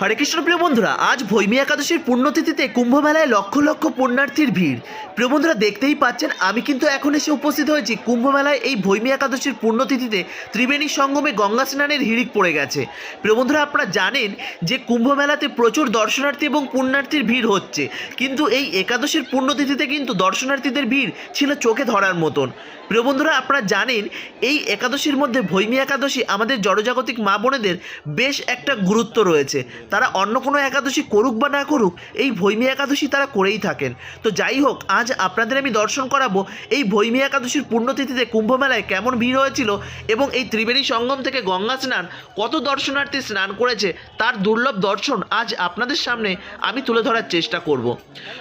হরে কৃষ্ণ প্রিয় বন্ধুরা, আজ ভৈমী একাদশীর পুণ্যতিথিতে কুম্ভ মেলায় লক্ষ লক্ষ পুণ্যার্থীর ভিড়। প্রিয় বন্ধুরা, দেখতেই পাচ্ছেন, আমি কিন্তু এখন এসে উপস্থিত হয়েছি। কুম্ভ মেলায় এই ভৈমী একাদশীর পুণ্যতিথিতে ত্রিবেণী সঙ্গমে গঙ্গা স্নানের হিড়িক পড়ে গেছে। প্রিয় বন্ধুরা, আপনারা জানেন যে কুম্ভ মেলাতে প্রচুর দর্শনার্থী এবং পুণ্যার্থীর ভিড় হচ্ছে। কিন্তু এই একাদশীর পুণ্যতিথিতে কিন্তু দর্শনার্থীদের ভিড় ছিল চোখে ধরার মতন। প্রিয় বন্ধুরা, আপনারা জানেন, এই একাদশীর মধ্যে ভৈমী একাদশী আমাদের জড়জাগতিক মা বোনেদের বেশ একটা গুরুত্ব রয়েছে। তারা অন্য কোনো একাদশী করুক বা না করুক, এই ভৈমী একাদশী তারা করেই থাকেন। তো যাই হোক, আজ আপনাদের আমি দর্শন করাবো এই ভৈমী একাদশীর পুণ্যতিথিতে কুম্ভ মেলায় কেমন ভিড় হয়েছিল এবং এই ত্রিবেণী সঙ্গম থেকে গঙ্গা স্নান কত দর্শনার্থী স্নান করেছে তার দুর্লভ দর্শন আজ আপনাদের সামনে আমি তুলে ধরার চেষ্টা করব।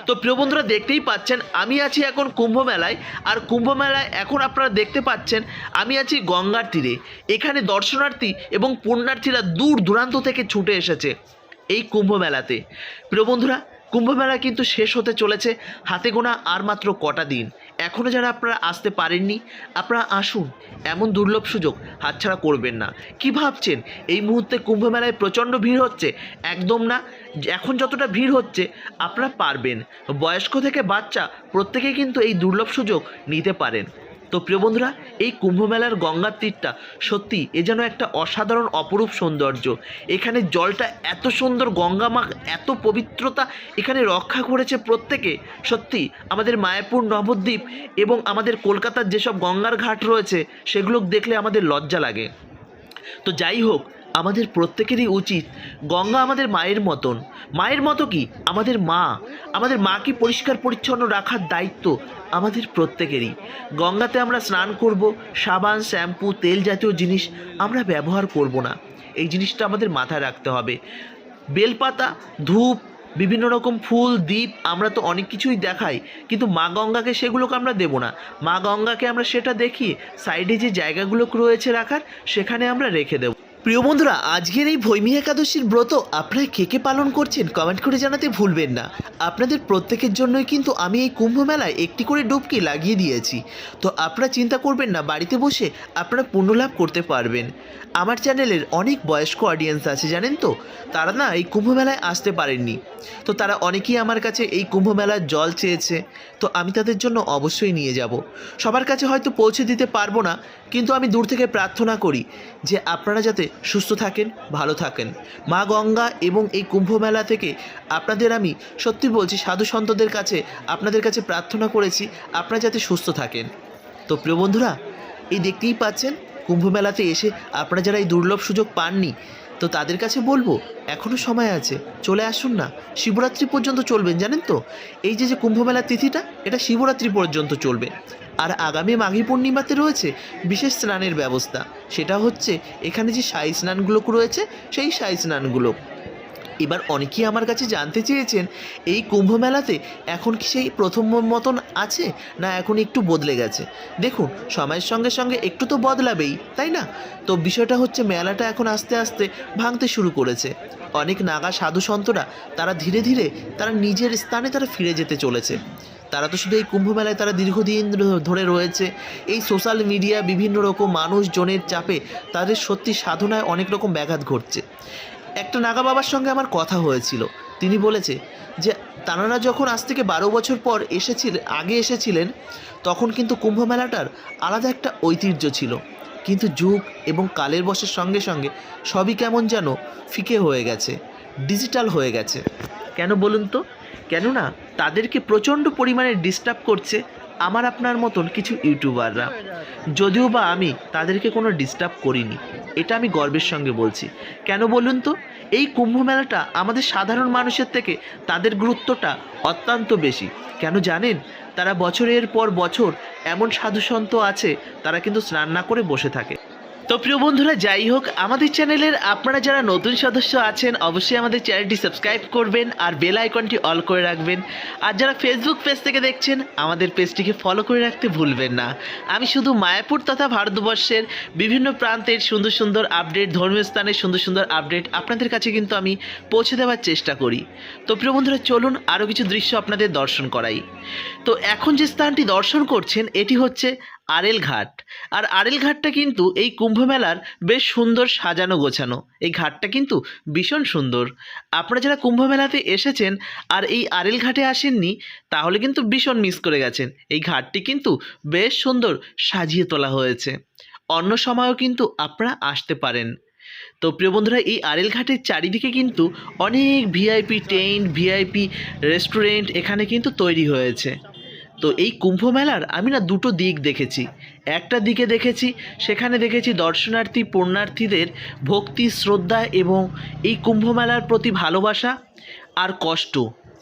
তো প্রিয় বন্ধুরা, দেখতেই পাচ্ছেন, আমি আছি এখন কুম্ভ মেলায় আর কুম্ভ মেলায় এখন আপনারা দেখতে পাচ্ছেন, আমি আছি গঙ্গার তীরে। এখানে দর্শনার্থী এবং পুণ্যার্থীরা দূর দূরান্ত থেকে ছুটে এসেছে। এই কুম্ভ মেলাতে। প্রিয় বন্ধুরা, কুম্ভ মেলা কিন্তু শেষ হতে চলেছে হাতে গোনা আর মাত্র কটা দিন। এখনও যারা আপনারা আসতে পারেননি, আপনারা আসুন। এমন দুর্লভ সুযোগ হাতছাড়া করবেন না। কি ভাবছেন? এই মুহূর্তে কুম্ভ মেলায় প্রচণ্ড ভিড় হচ্ছে? একদম না। এখন যতটা ভিড় হচ্ছে, আপনারা পারবেন। বয়স্ক থেকে বাচ্চা, প্রত্যেকেই কিন্তু এই দুর্লভ সুযোগ নিতে পারেন। তো প্রিয় বন্ধুরা, এই কুম্ভ মেলার গঙ্গার তীরটা সত্যি এ যেন একটা অসাধারণ অপরূপ সৌন্দর্য। এখানে জলটা এত সুন্দর, গঙ্গা মা এত পবিত্রতা, এখানে রক্ষা করেছে প্রত্যেকে। সত্যি, আমাদের মায়াপুর নবদ্বীপ এবং আমাদের কলকাতার যেসব গঙ্গার ঘাট রয়েছে, সেগুলো দেখলে আমাদের লজ্জা লাগে। তো যাই হোক আমাদের প্রত্যেকেরই উচিত গঙ্গা আমাদের মায়ের মতন। মায়ের মতো কি? আমাদের মা। আমাদের মাকে পরিষ্কার পরিচ্ছন্ন রাখার দায়িত্ব আমাদের প্রত্যেকেরই। গঙ্গাতে আমরা স্নান করব, সাবান, শ্যাম্পু, তেল জাতীয় জিনিস আমরা ব্যবহার করব না। এই জিনিসটা আমাদের মাথায় রাখতে হবে। বেলপাতা, ধূপ, বিভিন্ন রকম ফুল দ্বীপ আমরা তো অনেক কিছুই দেখাই, কিন্তু মা গঙ্গাকে সেগুলোকে আমরা দেব না। মা গঙ্গাকে আমরা সেটা দেখি সাইডে যে জায়গাগুলো রয়েছে রাখার, সেখানে আমরা রেখে দেব। প্রিয় বন্ধুরা, আজকের এই ভৈমী একাদশীর ব্রত আপনারা কে কে পালন করছেন কমেন্ট করে জানাতে ভুলবেন না। আপনাদের প্রত্যেকের জন্যই কিন্তু আমি এই কুম্ভ মেলায় একটি করে ডুবকি লাগিয়ে দিয়েছি। তো আপনারা চিন্তা করবেন না, বাড়িতে বসে আপনারা পুণ্যলাভ করতে পারবেন। আমার চ্যানেলের অনেক বয়স্ক অডিয়েন্স আছে, জানেন তো? তারা না এই কুম্ভ মেলায় আসতে পারেননি। তো তারা অনেকেই আমার কাছে এই কুম্ভ মেলার জল চেয়েছে। তো আমি তাদের জন্য অবশ্যই নিয়ে যাব। সবার কাছে হয়তো পৌঁছে দিতে পারব না, কিন্তু আমি দূর থেকে প্রার্থনা করি যে আপনারা যাতে সুস্থ থাকেন, ভালো থাকেন। মা গঙ্গা এবং এই কুম্ভ মেলা থেকে আপনাদের আমি সত্যি বলছি, সাধু সন্তদের কাছে আপনাদের কাছে প্রার্থনা করেছি, আপনারা যাতে সুস্থ থাকেন। তো প্রিয় বন্ধুরা, এই দেখতেই পাচ্ছেন কুম্ভ মেলাতে এসে আপনারা যারা এই দুর্লভ সুযোগ পাননি, তো তাদের কাছে বলব এখনও সময় আছে, চলে আসুন না। শিবরাত্রি পর্যন্ত চলবেন, জানেন তো? এই যে যে কুম্ভ মেলার তিথিটা, এটা শিবরাত্রি পর্যন্ত চলবে। আর আগামী মাঘী পূর্ণিমাতে রয়েছে বিশেষ স্নানের ব্যবস্থা। সেটা হচ্ছে এখানে যে সাই স্নানগুলো রয়েছে, সেই সাই স্নানগুলো। এবার অনেকেই আমার কাছে জানতে চেয়েছেন, এই কুম্ভ মেলাতে এখন কি সেই প্রথম মতন আছে না এখন একটু বদলে গেছে? দেখুন, সময়ের সঙ্গে সঙ্গে একটু তো বদলাবেই, তাই না? তো বিষয়টা হচ্ছে মেলাটা এখন আস্তে আস্তে ভাঙতে শুরু করেছে। অনেক নাগা সাধু সন্তরা তারা ধীরে ধীরে তারা নিজের স্থানে তারা ফিরে যেতে চলেছে। তারা তো শুধু এই কুম্ভ মেলায় তারা দীর্ঘদিন ধরে রয়েছে। এই সোশ্যাল মিডিয়া বিভিন্ন রকম মানুষজনের চাপে তাদের সত্যি সাধনায় অনেক রকম ব্যাঘাত ঘটছে। একটা নাগা বাবার সঙ্গে আমার কথা হয়েছিল। তিনি বলেছে যে, তানারা যখন আজ থেকে বারো বছর পর এসেছিলেন আগে এসেছিলেন, তখন কিন্তু কুম্ভ মেলাটার আলাদা একটা ঐতিহ্য ছিল। কিন্তু যুগ এবং কালের বসের সঙ্গে সঙ্গে সবই কেমন যেন ফিকে হয়ে গেছে, ডিজিটাল হয়ে গেছে। কেন বলুন তো? কেননা তাদেরকে প্রচণ্ড পরিমাণে ডিস্টার্ব করছে আমার আপনার মতন কিছু ইউটিউবাররা। যদিও বা আমি তাদেরকে কোনো ডিস্টার্ব করিনি, এটা আমি গর্বের সঙ্গে বলছি। কেন বলুন তো? এই কুম্ভ মেলাটা আমাদের সাধারণ মানুষের থেকে তাদের গুরুত্বটা অত্যন্ত বেশি। কেন জানেন? তারা বছরের পর বছর এমন সাধুসন্ত আছে, তারা কিন্তু স্নান না করে বসে থাকে। তো প্রিয় বন্ধুরা, যাই হোক, আমাদের চ্যানেলের আপনারা যারা নতুন সদস্য আছেন, অবশ্যই আমাদের চ্যানেলটি সাবস্ক্রাইব করবেন আর বেল আইকনটি অল করে রাখবেন। আর যারা ফেসবুক পেজ থেকে দেখছেন, আমাদের পেজটিকে ফলো করে রাখতে ভুলবেন না। আমি শুধু মায়াপুর তথা ভারতবর্ষের বিভিন্ন প্রান্তের সুন্দর সুন্দর আপডেট ধর্মীয় স্থানের সুন্দর সুন্দর আপডেট আপনাদের কাছে কিন্তু আমি পৌঁছে দেওয়ার চেষ্টা করি। তো প্রিয় বন্ধুরা, চলুন আরও কিছু দৃশ্য আপনাদের দর্শন করাই। তো এখন যে স্থানটি দর্শন করছেন, এটি হচ্ছে আরেল ঘাট। আর আরেল ঘাটটা কিন্তু এই কুম্ভ মেলার বেশ সুন্দর সাজানো গোছানো। এই ঘাটটা কিন্তু ভীষণ সুন্দর। আপনারা যারা কুম্ভ মেলাতে এসেছেন আর এই আরেল ঘাটে আসেননি, তাহলে কিন্তু ভীষণ মিস করে গেছেন। এই ঘাটটি কিন্তু বেশ সুন্দর সাজিয়ে তোলা হয়েছে। অন্য সময়ও কিন্তু আপনারা আসতে পারেন। তো প্রিয় বন্ধুরা, এই আরেল ঘাটের চারিদিকে কিন্তু অনেক ভিআইপি টেন্ট ভিআইপি রেস্টুরেন্ট এখানে কিন্তু তৈরি হয়েছে। তো এই কুম্ভ মেলার আমি না দুটো দিক দেখেছি। একটা দিকে দেখেছি, সেখানে দেখেছি দর্শনার্থী, পুণ্যার্থীদের ভক্তি, শ্রদ্ধা এবং এই কুম্ভ মেলার প্রতি ভালোবাসা আর কষ্ট।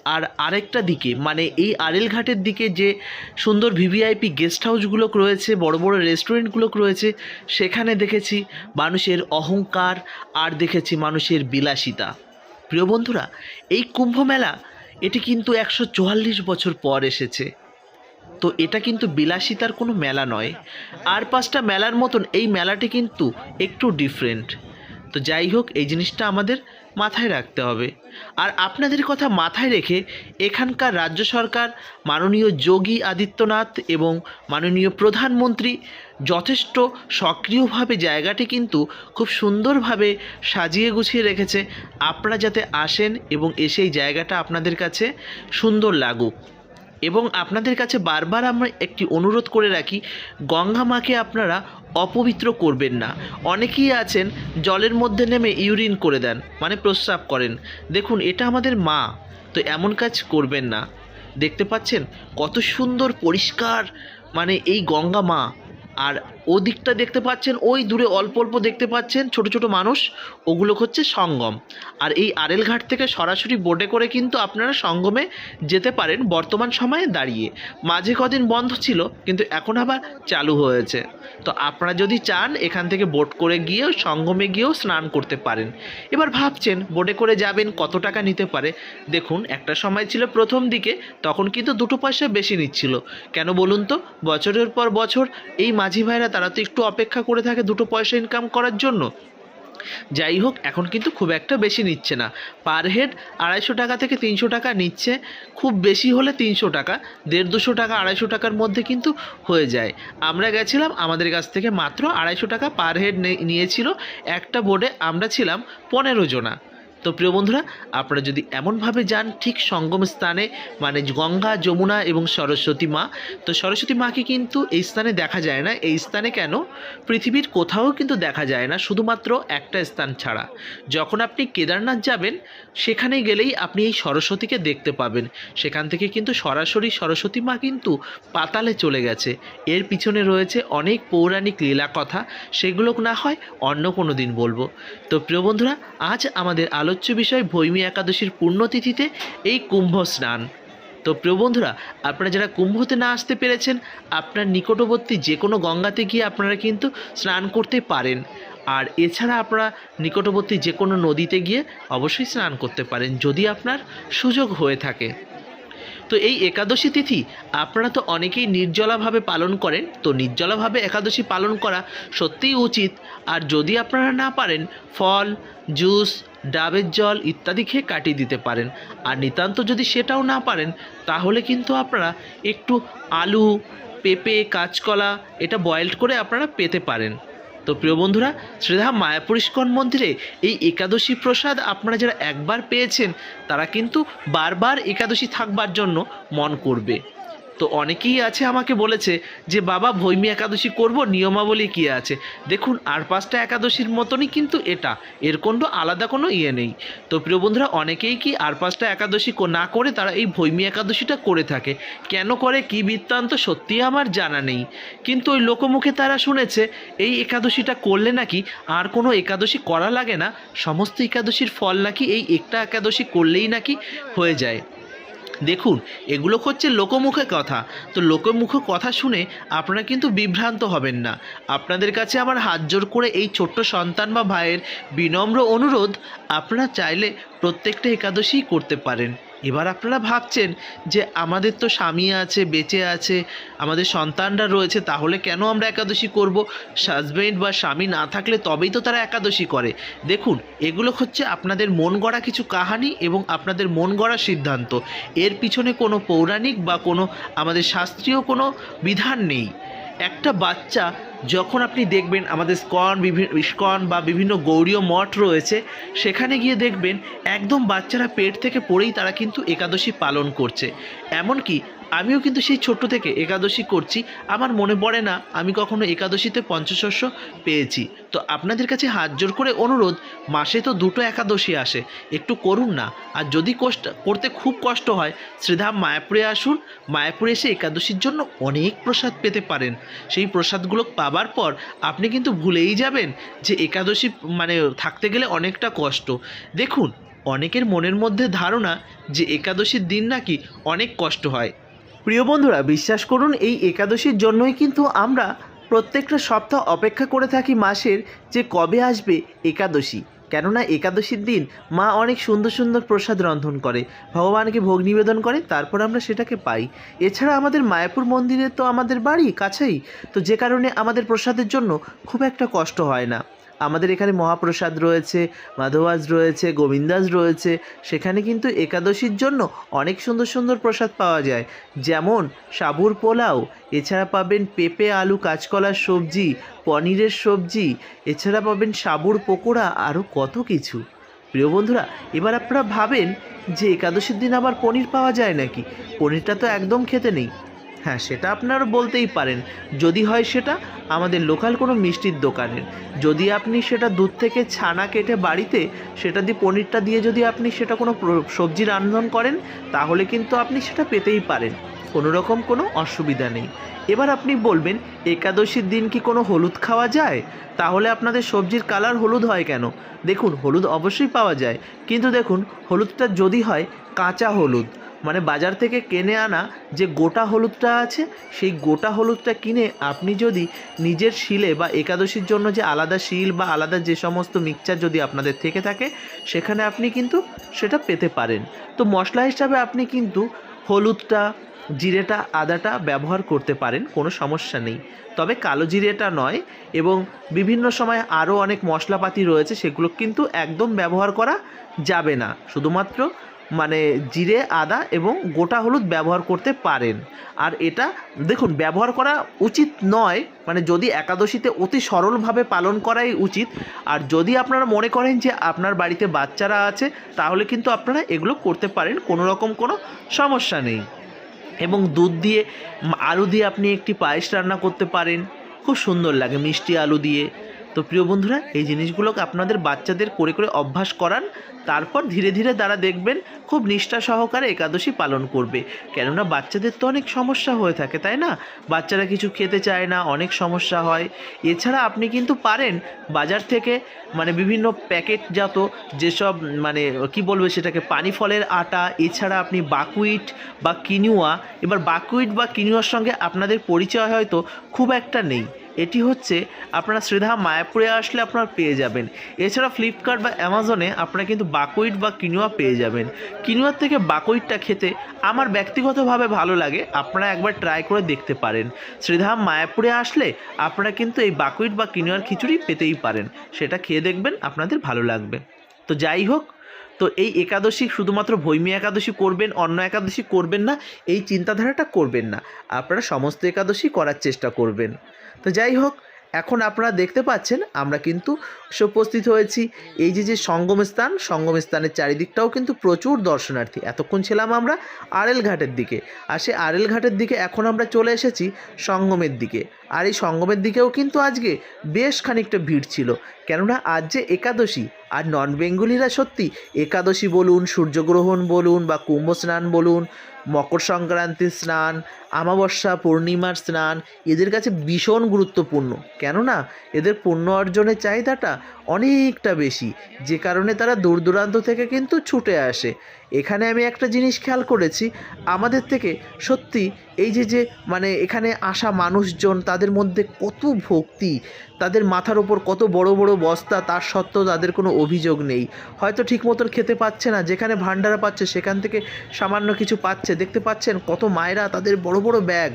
আর আরেকটা দিকে মানে এই আরেল ঘাটের দিকে যে সুন্দর ভিভিআইপি গেস্ট হাউসগুলো রয়েছে, বড় বড় রেস্টুরেন্টগুলো রয়েছে, সেখানে দেখেছি মানুষের অহংকার আর দেখেছি মানুষের বিলাসিতা। প্রিয় বন্ধুরা, এই কুম্ভ মেলা, এটি কিন্তু একশো চুয়াল্লিশ বছর পর এসেছে। তো এটা কিন্তু বিলাসিতার কোনো মেলা নয়। আর পাঁচটা মেলার মতন এই মেলাটি কিন্তু একটু ডিফারেন্ট তো যাই হোক, এই জিনিসটা আমাদের মাথায় রাখতে হবে। আর আপনাদের কথা মাথায় রেখে এখানকার রাজ্য সরকার, মাননীয় যোগী আদিত্যনাথ এবং মাননীয় প্রধানমন্ত্রী যথেষ্ট সক্রিয়ভাবে জায়গাটি কিন্তু খুব সুন্দরভাবে সাজিয়ে গুছিয়ে রেখেছে। আপনারা যাতে আসেন এবং এসে এই জায়গাটা আপনাদের কাছে সুন্দর লাগুক। এবং আপনাদের কাছে বারবার আমরা একটি অনুরোধ করে রাখি, গঙ্গা মাকে আপনারা অপবিত্র করবেন না। অনেকেই আছেন, জলের মধ্যে নেমে ইউরিন করে দেন মানে প্রস্রাব করেন। দেখুন, এটা আমাদের মা, তো এমন কাজ করবেন না। দেখতে পাচ্ছেন, কত সুন্দর পরিষ্কার মানে এই গঙ্গা মা। আর ওদিকটা দেখতে পাচ্ছেন, ওই দূরে অল্প অল্প দেখতে পাচ্ছেন ছোট ছোট মানুষ ওগুলো হচ্ছে সঙ্গম। আর এই আরেল ঘাট থেকে সরাসরি বোটে করে কিন্তু আপনারা সঙ্গমে যেতে পারেন বর্তমান সময়ে দাঁড়িয়ে। মাঝে কদিন বন্ধ ছিল, কিন্তু এখন আবার চালু হয়েছে। তো আপনারা যদি চান, এখান থেকে বোট করে গিয়েও সঙ্গমে গিয়েও স্নান করতে পারেন। এবার ভাবছেন, বোটে করে যাবেন, কত টাকা নিতে পারে? দেখুন, একটা সময় ছিল প্রথম দিকে, তখন কিন্তু দুটো পয়সা বেশি নিচ্ছিল। কেন বলুন তো? বছরের পর বছর এই মাঝি ভাইরা তারা তো একটু অপেক্ষা করে থাকে দুটো পয়সা ইনকাম করার জন্য। যাই হোক, এখন কিন্তু খুব একটা বেশি নিচ্ছে না। পার হেড আড়াইশো টাকা থেকে তিনশো টাকা নিচ্ছে। খুব বেশি হলে তিনশো টাকা দেড় দুশো টাকা, আড়াইশো টাকার মধ্যে কিন্তু হয়ে যায়। আমরা গেছিলাম, আমাদের কাছ থেকে মাত্র আড়াইশো টাকা পার হেড নিয়েছিল। একটা বোর্ডে আমরা ছিলাম পনেরো জনা। তো প্রিয় বন্ধুরা, আপনারা যদি এমনভাবে যান, ঠিক সঙ্গম স্থানে মানে গঙ্গা, যমুনা এবং সরস্বতী মা, তো সরস্বতী মাকে কিন্তু এই স্থানে দেখা যায় না। এই স্থানে কেন? পৃথিবীর কোথাও কিন্তু দেখা যায় না, শুধুমাত্র একটা স্থান ছাড়া। যখন আপনি কেদারনাথ যাবেন, সেখানে গেলেই আপনি এই সরস্বতীকে দেখতে পাবেন। সেখান থেকে কিন্তু সরাসরি সরস্বতী মা কিন্তু পাতালে চলে গেছে। এর পিছনে রয়েছে অনেক পৌরাণিক লীলা কথা সেগুলো না হয় অন্য কোনো দিন বলব। তো প্রিয় বন্ধুরা, আজ আমাদের আলোচ্য বিষয় ভৈমী একাদশীর পুণ্যতিথিতে এই কুম্ভ স্নান। তো প্রিয় বন্ধুরা, আপনারা যারা কুম্ভতে না আসতে পেরেছেন, আপনার নিকটবর্তী যে কোনো গঙ্গাতে গিয়ে আপনারা কিন্তু স্নান করতে পারেন। আর এছাড়া আপনারা নিকটবর্তী যে কোনো নদীতে গিয়ে অবশ্যই স্নান করতে পারেন, যদি আপনার সুযোগ হয়ে থাকে। তো এই একাদশী তিথি আপনারা তো অনেকেই নির্জলাভাবে পালন করেন। তো নির্জলাভাবে একাদশী পালন করা সত্যিই উচিত। আর যদি আপনারা না পারেন, ফল, জুস ডাবের জল ইত্যাদি খেয়ে কাটিয়ে দিতে পারেন। আর নিতান্ত যদি সেটাও না পারেন, তাহলে কিন্তু আপনারা একটু আলু, পেঁপে, কাঁচকলা এটা বয়েলড করে আপনারা পেতে পারেন। তো প্রিয় বন্ধুরা, শ্রীধাম মায়াপুর ইস্কন মন্দিরে এই একাদশী প্রসাদ আপনারা যারা একবার পেয়েছেন, তারা কিন্তু বারবার একাদশী থাকবার জন্য মন করবে। তো অনেকেই আছে আমাকে বলেছে যে, বাবা, ভৈমী একাদশী করব, নিয়মাবলী কী আছে? দেখুন, আর পাঁচটা একাদশীর মতনই কিন্তু এটা। এর কোনো আলাদা কোনো ইয়ে নেই। তো প্রিয় বন্ধুরা, অনেকেই কি আর পাঁচটা একাদশী না করে তারা এই ভৈমী একাদশীটা করে থাকে। কেন করে, কি বৃত্তান্ত, সত্যিই আমার জানা নেই। কিন্তু ওই লোকমুখে তারা শুনেছে, এই একাদশীটা করলে নাকি আর কোনো একাদশী করা লাগে না? সমস্ত একাদশীর ফল নাকি এই একটা একাদশী করলেই নাকি হয়ে যায়? দেখুন, এগুলো হচ্ছে লোকমুখে কথা। তো লোকমুখে কথা শুনে আপনারা কিন্তু বিভ্রান্ত হবেন না। আপনাদের কাছে আমার হাত জোর করে এই ছোট্ট সন্তান বা ভাইয়ের বিনম্র অনুরোধ আপনারা চাইলে প্রত্যেকটা একাদশী করতে পারেন। এবার আপনারা ভাবছেন যে আমাদের তো স্বামী আছে, বেঁচে আছে, আমাদের সন্তানরা রয়েছে, তাহলে কেন আমরা একাদশী করব? হাজবেন্ড বা স্বামী না থাকলে তবেই তো তারা একাদশী করে। দেখুন, এগুলো হচ্ছে আপনাদের মন গড়া কিছু কাহানি এবং আপনাদের মন গড়া সিদ্ধান্ত। এর পিছনে কোনো পৌরাণিক বা কোনো আমাদের শাস্ত্রীয় কোনো বিধান নেই। একটা বাচ্চা যখন আপনি দেখবেন আমাদের স্কন বিভিন্ন ইস্কন বা বিভিন্ন গৌরীয় মঠ রয়েছে, সেখানে গিয়ে দেখবেন একদম বাচ্চারা পেট থেকে পড়েই তারা কিন্তু একাদশী পালন করছে। এমনকি আমিও কিন্তু সেই ছোট্ট থেকে একাদশী করছি। আমার মনে পড়ে না, আমি কখনো একাদশীতে পঞ্চশস্য পেয়েছি। তো আপনাদের কাছে হাত জোর করে অনুরোধ, মাসে তো দুটো একাদশী আসে। একটু করুন না। আর যদি কষ্ট, করতে খুব কষ্ট হয়, শ্রীধাম মায়াপুরে আসুন। মায়াপুরে এসে একাদশীর জন্য অনেক প্রসাদ পেতে পারেন। সেই প্রসাদগুলো পাবার পর আপনি কিন্তু ভুলেই যাবেন যে একাদশী মানে থাকতে গেলে অনেকটা কষ্ট। দেখুন, অনেকের মনের মধ্যে ধারণা যে একাদশীর দিন নাকি অনেক কষ্ট হয়। প্রিয় বন্ধুরা, বিশ্বাস করুন, এই একাদশীর জন্যই কিন্তু আমরা প্রত্যেকটা সপ্তাহ অপেক্ষা করে থাকি মাসের যে কবে আসবে একাদশী। কেননা একাদশীর দিন মা অনেক সুন্দর সুন্দর প্রসাদ রন্ধন করে, ভগবানকে ভোগ নিবেদন করে, তারপর আমরা সেটাকে পাই। এছাড়া আমাদের মায়াপুর মন্দিরে তো আমাদের বাড়ি কাছেই, তো যে কারণে আমাদের প্রসাদের জন্য খুব একটা কষ্ট হয় না। আমাদের এখানে মহাপ্রসাদ রয়েছে, মাধবাজ রয়েছে গোবিন্দাস রয়েছে। সেখানে কিন্তু একাদশীর জন্য অনেক সুন্দর সুন্দর প্রসাদ পাওয়া যায়। যেমন সাবুর পোলাও, এছাড়া পাবেন পেঁপে, আলু, কাঁচকলার সবজি, পনিরের সবজি, এছাড়া পাবেন সাবুর পকোড়া আরও কত কিছু। প্রিয় বন্ধুরা, এবার আপনারা ভাবেন যে একাদশীর দিন আবার পনির পাওয়া যায় নাকি? পনিরটা তো একদম খেতে নেই। হ্যাঁ সেটা আপনারা বলতেই পারেন। যদি হয় সেটা আমাদের লোকাল কোনো মিষ্টির দোকানের। যদি আপনি সেটা দুধ থেকে ছানা কেটে বাড়িতে, সেটা দিয়ে পনিরটা দিয়ে যদি আপনি সেটা কোনো সবজি রান্ধন করেন, তাহলে কিন্তু আপনি সেটা পেতেই পারেন। কোনো রকম কোনো অসুবিধা নেই। এবার আপনি বলবেন, একাদশীর দিন কি কোনো হলুদ খাওয়া যায়? তাহলে আপনাদের সবজির কালার হলুদ হয় কেন? দেখুন, হলুদ অবশ্যই পাওয়া যায়। কিন্তু দেখুন, হলুদটা যদি হয়, কাঁচা হলুদ। মানে বাজার থেকে কিনে আনা যে গোটা হলুদটা আছে, সেই গোটা হলুদটা কিনে আপনি যদি নিজের শিলে বা একাদশীর জন্য যে আলাদা শিল বা আলাদা যে সমস্ত মিক্সচার যদি আপনাদের থেকে থাকে, সেখানে আপনি কিন্তু সেটা পেতে পারেন। তো মশলা হিসাবে আপনি কিন্তু হলুদটা, জিরেটা, আদাটা ব্যবহার করতে পারেন, কোনো সমস্যা নেই। তবে কালো জিরেটা নয় এবং বিভিন্ন সময় আরও অনেক মশলাপাতি রয়েছে, সেগুলো কিন্তু একদম ব্যবহার করা যাবে না। শুধুমাত্র মানে জিরে, আদা এবং গোটা হলুদ ব্যবহার করতে পারেন। আর এটা, দেখুন, ব্যবহার করা উচিত নয় মানে যদি একাদশীতে অতি সরলভাবে পালন করাই উচিত। আর যদি আপনারা মনে করেন যে আপনার বাড়িতে বাচ্চারা আছে, তাহলে কিন্তু আপনারা এগুলো করতে পারেন, কোনো রকম কোনো সমস্যা নেই। এবং দুধ দিয়ে, আলু দিয়ে আপনি একটি পায়েস রান্না করতে পারেন, খুব সুন্দর লাগে মিষ্টি আলু দিয়ে। তো প্রিয় বন্ধুরা, এই জিনিসগুলোকে আপনাদের বাচ্চাদের করে করে অভ্যাস করান, তারপর ধীরে ধীরে তারা দেখবেন খুব নিষ্ঠা সহকারে একাদশী পালন করবে। কেননা বাচ্চাদের তো অনেক সমস্যা হয়ে থাকে, তাই না? বাচ্চারা কিছু খেতে চায় না, অনেক সমস্যা হয়। এছাড়া আপনি কিন্তু পারেন বাজার থেকে মানে বিভিন্ন প্যাকেটজাত যেসব মানে কি বলব সেটাকে, পানি ফলের আটা, এছাড়া আপনি বাকুইট বা কিনুয়া, এবার বাকুইট বা কিনুয়ার সঙ্গে আপনাদের পরিচয় হয়তো খুব একটা নেই। এটি হচ্ছে আপনারা শ্রীধাম মায়াপুরে আসলে আপনারা পেয়ে যাবেন। এছাড়া ফ্লিপকার্ট বা অ্যামাজনে আপনারা কিন্তু বাকুইট বা কিনুয়া পেয়ে যাবেন। কিনুয়ার থেকে বাকুইটটা খেতে আমার ব্যক্তিগতভাবে ভালো লাগে, আপনারা একবার ট্রাই করে দেখতে পারেন। শ্রীধাম মায়াপুরে আসলে আপনারা কিন্তু এই বাকুইট বা কিনুয়ার খিচুড়ি পেতেই পারেন, সেটা খেয়ে দেখবেন, আপনাদের ভালো লাগবে। তো যাই হোক তো এই একাদশী শুধুমাত্র ভৈমী একাদশী করবেন, অন্য একাদশী করবেন না, এই চিন্তাধারাটা করবেন না। আপনারা সমস্ত একাদশী করার চেষ্টা করবেন। তো যাই হোক, এখন আপনারা দেখতে পাচ্ছেন, আমরা কিন্তু উপস্থিত হয়েছি। এই যে যে সঙ্গম স্থান, সঙ্গম স্থানের চারিদিকটাও কিন্তু প্রচুর দর্শনার্থী। এতক্ষণ ছিলাম আমরা আরেল ঘাটের দিকে। আর সেই আরেল ঘাটের দিকে এখন আমরা চলে এসেছি সঙ্গমের দিকে। আর এই সঙ্গমের দিকেও কিন্তু আজকে বেশ খানিকটা ভিড় ছিল। কেননা আজ যে একাদশী, আর নন বেঙ্গলিরা সত্যি একাদশী বলুন, সূর্যগ্রহণ বলুন বা কুম্ভ স্নান বলুন, মকর সংক্রান্তির স্নান আমাবস্যা পূর্ণিমার স্নান, এদের কাছে ভীষণ গুরুত্বপূর্ণ। কেননা এদের পুণ্য অর্জনের চাহিদাটা অনেকটা বেশি, যে কারণে তারা দূর দূরান্ত থেকে কিন্তু ছুটে আসে। এখানে আমি একটা জিনিস খেয়াল করেছি, আমাদের থেকে সত্যি এই যে যে মানে এখানে আসা মানুষজন, তাদের মধ্যে কত ভক্তি, তাদের মাথার ওপর কত বড় বড় বস্তা, তার সত্ত্বেও তাদের কোনো অভিযোগ নেই। হয়তো ঠিক মতন খেতে পাচ্ছে না, যেখানে ভান্ডারা পাচ্ছে, সেখান থেকে সামান্য কিছু পাচ্ছে। দেখতে পাচ্ছেন কত মায়েরা তাদের বড় বড় ব্যাগ।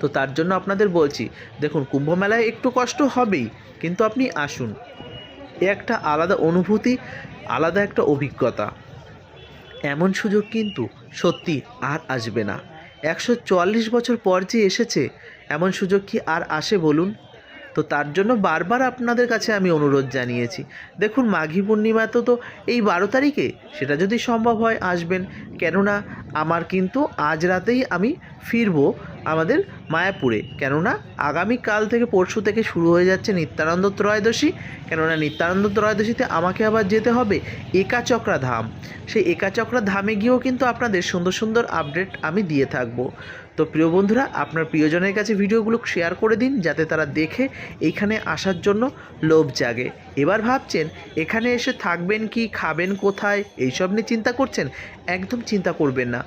তো তার জন্য আপনাদের বলছি, দেখুন, কুম্ভ মেলায় একটু কষ্ট হবেই, কিন্তু আপনি আসুন। এ একটা আলাদা অনুভূতি, আলাদা একটা অভিজ্ঞতা। এমন সুযোগ কিন্তু সত্যি আর আসবে না। একশো চুয়াল্লিশ বছর পর যে এসেছে, এমন সুযোগ কি আর আসে বলুন? তো তার জন্য বারবার আপনাদের কাছে আমি অনুরোধ জানিয়েছি। দেখুন, মাঘী পূর্ণিমা তো তো এই বারো তারিখে, সেটা যদি সম্ভব হয় আসবেন। কেননা, আমার কিন্তু আজ রাতেই আমি ফিরবো। আমাদের মায়াপুরে। কেননা আগামীকাল থেকে পরশু থেকে শুরু হয়ে যাচ্ছে নিত্যানন্দ ত্রয়োদশী। কেননা নিত্যানন্দ ত্রয়োদশীতে আমাকে আবার যেতে হবে একাচক্রা ধাম। সেই একাচক্রা ধামে গিয়েও কিন্তু আপনাদের সুন্দর সুন্দর আপডেট আমি দিয়ে থাকব। তো প্রিয় বন্ধুরা, আপনার প্রিয়জনের কাছে ভিডিওগুলো শেয়ার করে দিন, যাতে তারা দেখে এইখানে আসার জন্য লোভ জাগে। এবার ভাবছেন, এখানে এসে থাকবেন কি, খাবেন কোথায়? এইসব নিয়ে চিন্তা করছেন? একদম চিন্তা করবেন না।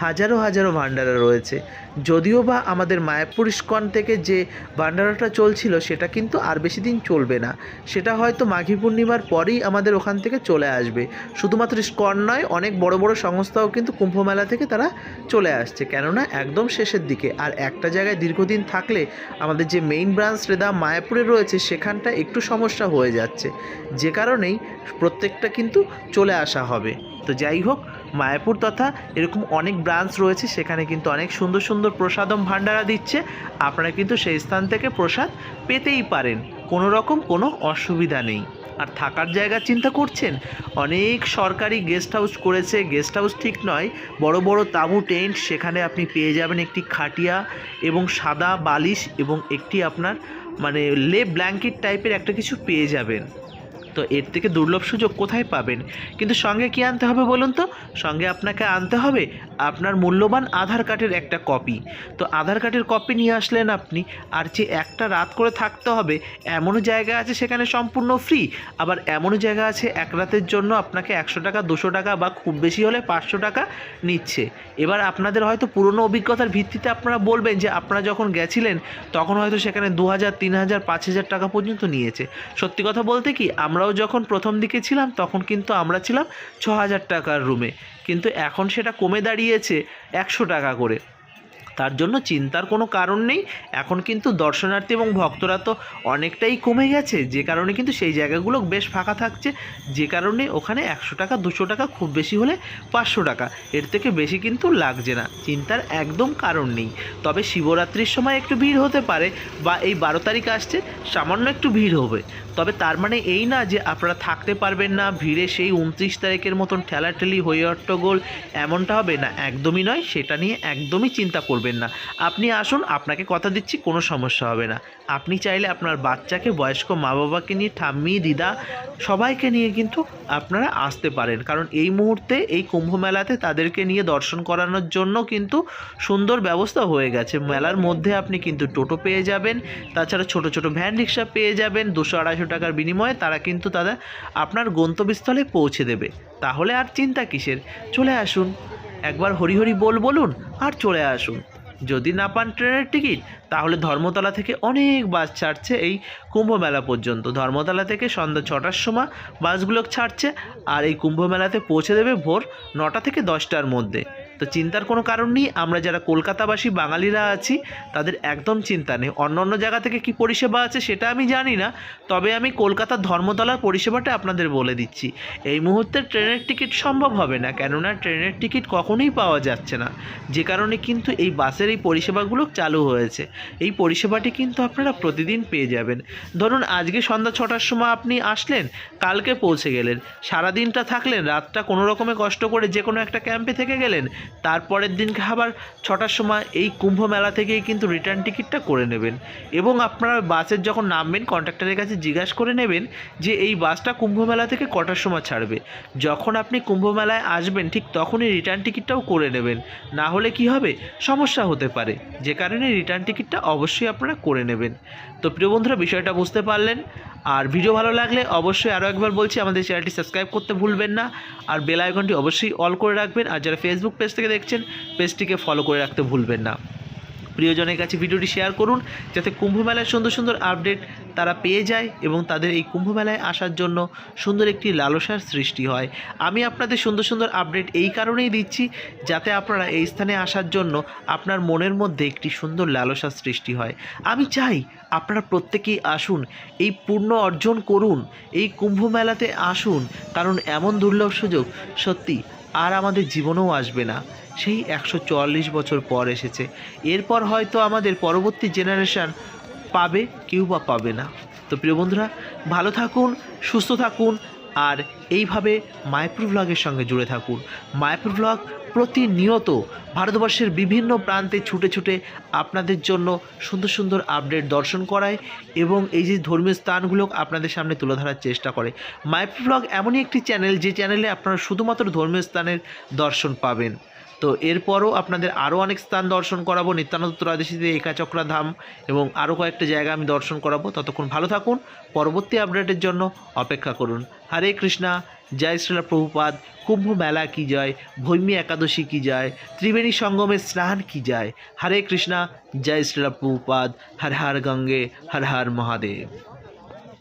হাজারো হাজারো ভান্ডারা রয়েছে। যদিও বা আমাদের মায়াপুর ইস্কন থেকে যে ভান্ডারাটা চলছিল, সেটা কিন্তু আর বেশি দিন চলবে না। সেটা হয়তো মাঘী পূর্ণিমার পরেই আমাদের ওখান থেকে চলে আসবে। শুধুমাত্র ইস্কন নয়, অনেক বড় বড় সংস্থাও কিন্তু কুম্ভমেলা থেকে তারা চলে আসছে। কেননা একদম শেষের দিকে। আর একটা জায়গায় দীর্ঘদিন থাকলে আমাদের যে মেইন ব্রাঞ্চ রেদা মায়াপুরে রয়েছে, সেখানটা একটু সমস্যা হয়ে যাচ্ছে। যে কারণেই প্রত্যেকটা কিন্তু চলে আসা হবে। তো যাই হোক মায়াপুর তথা এরকম অনেক ব্রাঞ্চ রয়েছে, সেখানে কিন্তু অনেক সুন্দর সুন্দর প্রসাদম ভাণ্ডারা দিচ্ছে। আপনারা কিন্তু সেই স্থান থেকে প্রসাদ পেতেই পারেন। কোনো রকম কোনো অসুবিধা নেই। আর থাকার জায়গা চিন্তা করছেন? অনেক সরকারি গেস্ট হাউস করেছে। গেস্ট হাউস ঠিক নয়, বড় বড় তাঁবু টেন্ট, সেখানে আপনি পেয়ে যাবেন একটি খাটিয়া এবং সাদা বালিশ এবং একটি আপনার মানে লে ব্ল্যাঙ্কেট টাইপের একটা কিছু পেয়ে যাবেন। তো এর থেকে দুর্লভ সুযোগ কোথায় পাবেন? কিন্তু সঙ্গে কি আনতে হবে বলুন তো? সঙ্গে আপনাকে আনতে হবে আপনার মূল্যবান আধার কার্ডের একটা কপি। তো আধার কার্ডের কপি নিয়ে আসলেন আপনি, আর যে একটা রাত করে থাকতে হবে, এমনও জায়গা আছে সেখানে সম্পূর্ণ ফ্রি। আবার এমনও জায়গা আছে এক রাতের জন্য আপনাকে একশো টাকা, দুশো টাকা বা খুব বেশি হলে পাঁচশো টাকা নিচ্ছে। এবার আপনাদের হয়তো পুরনো অভিজ্ঞতার ভিত্তিতে আপনারা বলবেন যে আপনারা যখন গেছিলেন, তখন হয়তো সেখানে দু হাজার তিন হাজার পাঁচ হাজার টাকা পর্যন্ত নিয়েছে। সত্যি কথা বলতে কি, আমরাও যখন প্রথম দিকে ছিলাম, তখন কিন্তু আমরা ছিলাম ছ হাজার টাকার রুমে কিন্তু এখন সেটা কমে দাঁড়িয়েছে একশো টাকা করে। তার জন্য চিন্তার কোনো কারণ নেই। এখন কিন্তু দর্শনার্থী এবং ভক্তরা তো অনেকটাই কমে গেছে। যে কারণে কিন্তু সেই জায়গাগুলো বেশ ফাঁকা থাকছে। যে কারণে ওখানে একশো টাকা, দুশো টাকা, খুব বেশি হলে পাঁচশো টাকা। এর থেকে বেশি কিন্তু লাগছে না। চিন্তার একদম কারণ নেই। তবে শিবরাত্রির সময় একটু ভিড় হতে পারে বা এই বারো তারিখ আসছে, সামান্য একটু ভিড় হবে। তবে তার মানে এই না যে আপনারা থাকতে পারবেন না, ভিড়ে সেই উনত্রিশ তারিখের মতন ঠেলাঠেলি হয়ে হট্টগোল এমনটা হবে না, একদমই নয়, সেটা নিয়ে একদমই চিন্তা করবেন না। আপনি আসুন, আপনাকে কথা দিচ্ছি, কোনো সমস্যা হবে না। আপনি চাইলে আপনার বাচ্চাকে, বয়স্ক মা বাবাকে নিয়ে, ঠাম্মি, দিদা, সবাইকে নিয়ে কিন্তু আপনারা আসতে পারেন। কারণ এই মুহূর্তে, এই কুম্ভ মেলাতে তাদেরকে নিয়ে দর্শন করানোর জন্য কিন্তু সুন্দর ব্যবস্থা হয়ে গেছে। মেলার মধ্যে আপনি কিন্তু টোটো পেয়ে যাবেন, তাছাড়া ছোট ছোট ভ্যান রিক্সা পেয়ে যাবেন, দুশো আড়াইশো টাকার বিনিময়ে তারা কিন্তু তাদের আপনার গন্তব্যস্থলে পৌঁছে দেবে। তাহলে আর চিন্তা কিসের? চলে আসুন। একবার হরি হরি বল বলুন আর চলে আসুন। যদি না পান ট্রেনের টিকিট, তাহলে ধর্মতলা থেকে অনেক বাস ছাড়ছে এই কুম্ভ মেলা পর্যন্ত। ধর্মতলা থেকে সন্ধ্যা ছটার সময় বাসগুলো ছাড়ছে আর এই কুম্ভ মেলাতে পৌঁছে দেবে ভোর নটা থেকে দশটার মধ্যে। তো চিন্তার কোনো কারণ নেই, আমরা যারা কলকাতাবাসী, বাঙালিরা আছি, তাদের একদম চিন্তা নেই। অন্য অন্য জায়গা থেকে কি পরিষেবা আছে সেটা আমি জানি না, তবে আমি কলকাতার ধর্মতলার পরিষেবাটা আপনাদের বলে দিচ্ছি। এই মুহূর্তে ট্রেনের টিকিট সম্ভব হবে না, কেননা ট্রেনের টিকিট কখনোই পাওয়া যাচ্ছে না। যে কারণে কিন্তু এই বাসের এই পরিষেবাগুলো চালু হয়েছে। এই পরিষেবাটি কিন্তু আপনারা প্রতিদিন পেয়ে যাবেন। ধরুন, আজকে সন্ধ্যা ছটার সময় আপনি আসলেন, কালকে পৌঁছে গেলেন। সারাদিনটা থাকলেন, রাতটা কোনো রকমে কষ্ট করে যে কোনো একটা ক্যাম্পে থেকে গেলেন তারপরের দিনকে আবার ছটার সময় এই কুম্ভ মেলা থেকেই কিন্তু রিটার্ন টিকিটটা করে নেবেন। এবং আপনারা বাসের যখন নামবেন কন্ট্রাক্টরের কাছে জিজ্ঞাসা করে নেবেন যে, এই বাসটা কুম্ভ মেলা থেকে কটার সময় ছাড়বে? যখন আপনি কুম্ভ মেলায় আসবেন, ঠিক তখনই রিটার্ন টিকিটটাও করে নেবেন। না হলে কি হবে? সমস্যা হতে পারে। যে কারণে রিটার্ন টিকিটটা অবশ্যই আপনারা করে নেবেন। তো প্রিয় বন্ধুরা, বিষয়টা বুঝতে পারলেন। আর ভিডিও ভালো লাগলে অবশ্যই আরও একবার বলছি, আমাদের চ্যানেলটি সাবস্ক্রাইব করতে ভুলবেন না। আর বেল আইকনটি অবশ্যই অল করে রাখবেন। আর যারা ফেসবুক পেজ থেকে দেখছেন পেজটিকে ফলো করে রাখতে ভুলবেন না। প্রিয়জনের কাছে ভিডিওটি শেয়ার করুন, যাতে কুম্ভ মেলার সুন্দর সুন্দর আপডেট তারা পেয়ে যায় এবং তাদের এই কুম্ভ মেলায় আসার জন্য সুন্দর একটি লালসার সৃষ্টি হয়। আমি আপনাদের সুন্দর সুন্দর আপডেট এই কারণেই দিচ্ছি, যাতে আপনারা এই স্থানে আসার জন্য আপনার মনের মধ্যে একটি সুন্দর লালসার সৃষ্টি হয়। আমি চাই আপনারা প্রত্যেকেই আসুন, এই পূর্ণ অর্জন করুন, এই কুম্ভ মেলাতে আসুন, কারণ এমন দুর্লভ সুযোগ সত্যি আর আমাদের জীবনেও আসবে না। সেই একশো চুয়াল্লিশ বছর পর এসেছে। এরপর হয়তো আমাদের পরবর্তী জেনারেশান পাবে, কেউ বা পাবে না। তো প্রিয় বন্ধুরা, ভালো থাকুন, সুস্থ থাকুন, আর এইভাবে মায়াপুর ব্লগের সঙ্গে জুড়ে থাকুন। মায়াপুর ব্লগ প্রতিনিয়ত ভারতবর্ষের বিভিন্ন প্রান্তে ছুটে ছুটে আপনাদের জন্য সুন্দর সুন্দর আপডেট দর্শন করায় এবং এই যে ধর্মীয় স্থানগুলো আপনাদের সামনে তুলে ধরার চেষ্টা করে। মায়াপুর ব্লগ এমনই একটি চ্যানেল যে চ্যানেলে আপনারা শুধুমাত্র ধর্মীয় স্থানের দর্শন পাবেন। তো এরপরও আপনাদের আরও অনেক স্থান দর্শন করাবো। নিত্যানন্দ ত্রয়োদশীতে একাচক্রা ধাম এবং আরও কয়েকটা জায়গা আমি দর্শন করাবো। ততক্ষণ ভালো থাকুন, পরবর্তী আপডেটের জন্য অপেক্ষা করুন। হরে কৃষ্ণা, জয় শ্রীলা প্রভুপাদ, কুম্ভ মেলা কি যায় ভৈমী একাদশী কি যায় ত্রিবেণী সঙ্গমের স্নান কি যায় হরে কৃষ্ণা, জয় শ্রীলা প্রভুপাদ, হর হর গঙ্গে, হর হর মহাদেব।